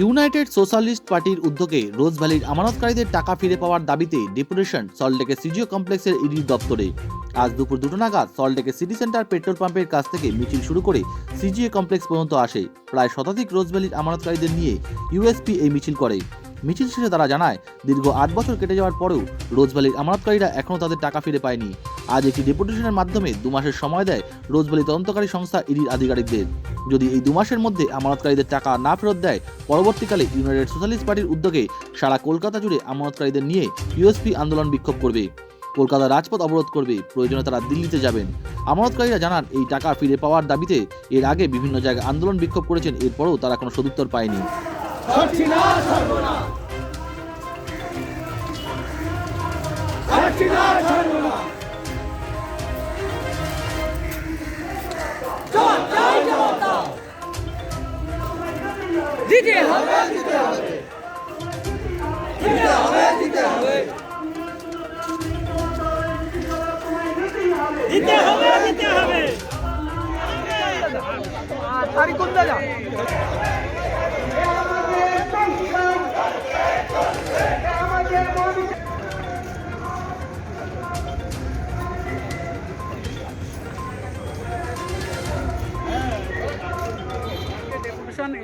United socialist পার্টির উদ্যোগে রোজ ভ্যালির আমানতকারীদের টাকা ফিরে পাওয়ার দাবিতে ডেপুটেশন সল্টলেকের সিজিও কমপ্লেক্সের ইডি দপ্তরে। আজ দুপুর দুটো নাগাদ সল্টলেকের সিটি সেন্টার পেট্রোল পাম্পের কাছ থেকে মিছিল শুরু করে সিজিও কমপ্লেক্স পর্যন্ত আসে। প্রায় শতাধিক রোজ ভ্যালির আমানতকারীদের নিয়ে ইউএসপি এই মিছিল করে। মিছিল শেষে তারা জানায়, দীর্ঘ আট বছর কেটে যাওয়ার পরেও রোজ ভ্যালির আমানতকারীরা এখনও তাদের টাকা ফিরে পায়নি। আজ একটি ডেপুটেশনের মাধ্যমে দু মাসের সময় দেয় রোজ ভ্যালি তদন্তকারী সংস্থা ইডির আধিকারিকদের। যদি এই দু মাসের মধ্যে আমানতকারীদের টাকা না ফেরত দেয়, পরবর্তীকালে ইউনাইটেড সোশ্যালিস্ট পার্টির উদ্যোগে সারা কলকাতা জুড়ে আমানতকারীদের নিয়ে ইউএসপি আন্দোলন বিক্ষোভ করবে। কলকাতা রাজপথ অবরোধ করবে, প্রয়োজনে তারা দিল্লিতে যাবেন। আমানতকারীরা জানান, এই টাকা ফিরে পাওয়ার দাবিতে এর আগে বিভিন্ন জায়গায় আন্দোলন বিক্ষোভ করেছেন, এরপরও তারা কোনো সদুত্তর পায়নি। দিতে হবে। দিতে হবে দিতে হবে। দিতে হবে দিতে হবে দিতে হবে ডেপুটেশন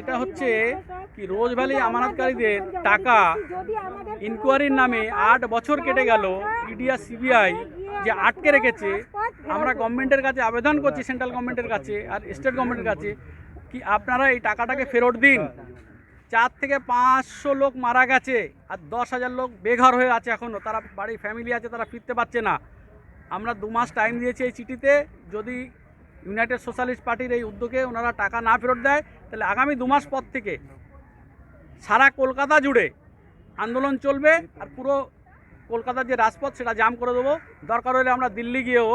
এটা হচ্ছে কি রোজ ভ্যালি আমানতকারীদের টাকা? ইনকোয়ারির নামে আট বছর কেটে গেল ইডি আর সিবিআই যে আটকে রেখেছে। আমরা গভর্নমেন্টের কাছে আবেদন করছি, সেন্ট্রাল গভর্নমেন্টের কাছে আর স্টেট গভর্নমেন্টের কাছে কি আপনারা এই টাকাটাকে ফেরত দিন? চার থেকে পাঁচশো লোক মারা গেছে আর দশ হাজার লোক বেঘর হয়ে আছে এখনও তারা বাড়ি ফ্যামিলি আছে, তারা ফিরতে পারছে না। আমরা দু মাস টাইম দিয়েছি এই চিঠিতে। যদি ইউনাইটেড সোশ্যালিস্ট পার্টির এই উদ্যোগে ওনারা টাকা না ফেরত দেয় তাহলে আগামী দু মাস পর থেকে সারা কলকাতা জুড়ে আন্দোলন চলবে আর পুরো কলকাতার যে রাজপথ সেটা জাম করে দেবো। দরকার হলে আমরা দিল্লি গিয়েও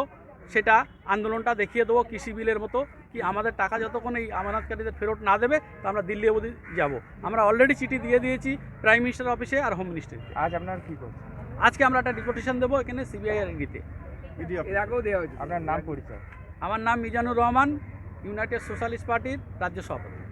সেটা আন্দোলনটা দেখিয়ে দেবো কৃষি বিলের মতো কি আমাদের টাকা যতক্ষণ এই আমানতকারীদের ফেরত না দেবে তা আমরা দিল্লি অবধি যাব। আমরা অলরেডি চিঠি দিয়ে দিয়েছি প্রাইম মিনিস্টার অফিসে আর হোম মিনিস্টারকে আজ আপনার কি করছেন? আজকে আমরা একটা ডিপুটেশন দেবো এখানে সিবিআই আর ইডিতে এর আগেও দেওয়া হয়েছে আপনার নাম পরিচয়। আমার নাম মিজানুর রহমান ইউনাইটেড সোশ্যালিস্ট পার্টির রাজ্য সভাপতি।